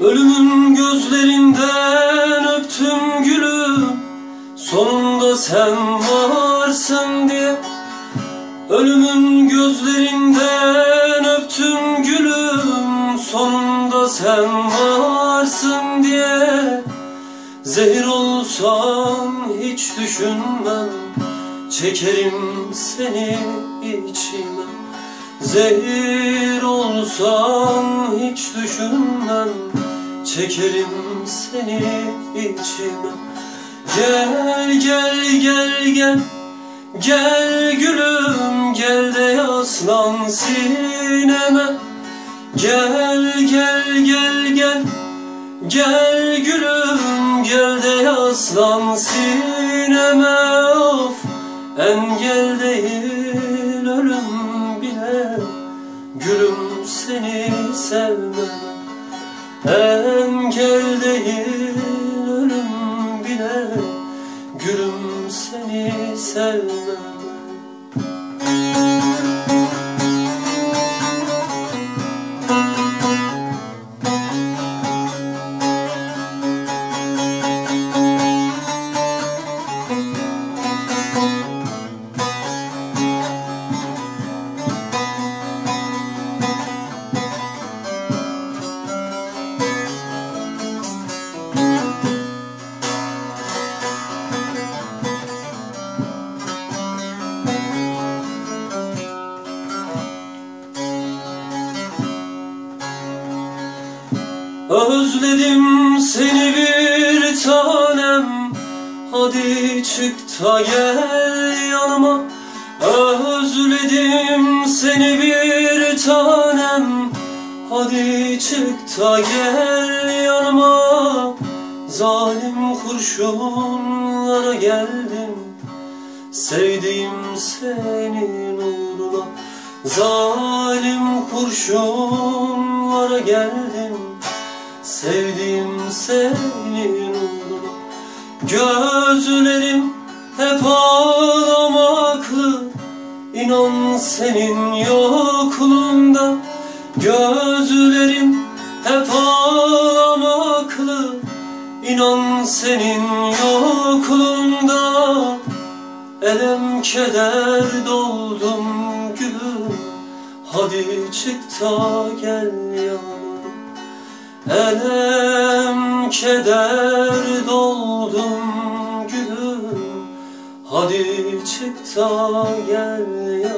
Ölümün gözlerinden öptüm gülüm Sonunda sen varsın diye. Ölümün gözlerinden öptüm gülüm Sonunda sen varsın diye. Zehir olsam hiç düşünmem. Çekerim seni içime. Zehir olsam hiç düşünmem Çekerim seni içime. Gel gel gel gel. Gel gülüm gel de yaslan sineme. Gel gel gel gel. Gel gülüm gel de yaslan sineme. Of Engel değil ölüm bile. Gülüm seni sevmem Engel değil ölüm bile. Gülüm seni sevmem Özledim seni bir tanem. Hadi çık da gel yanıma. Özledim seni bir tanem. Hadi çık da gel yanıma. Zalim kurşunlara geldim. Sevdiğim senin uğruna Zalim kurşunlara geldim Sevdim senin uğruna Gözlerim hep ağlamaklı. İnan senin yokluğunda Gözlerim hep ağlamaklı. İnan senin yokluğunda Elem keder doldum gülüm Hadi çık da gel yanıma Elem keder doldum gülüm. Hadi çık da gel ya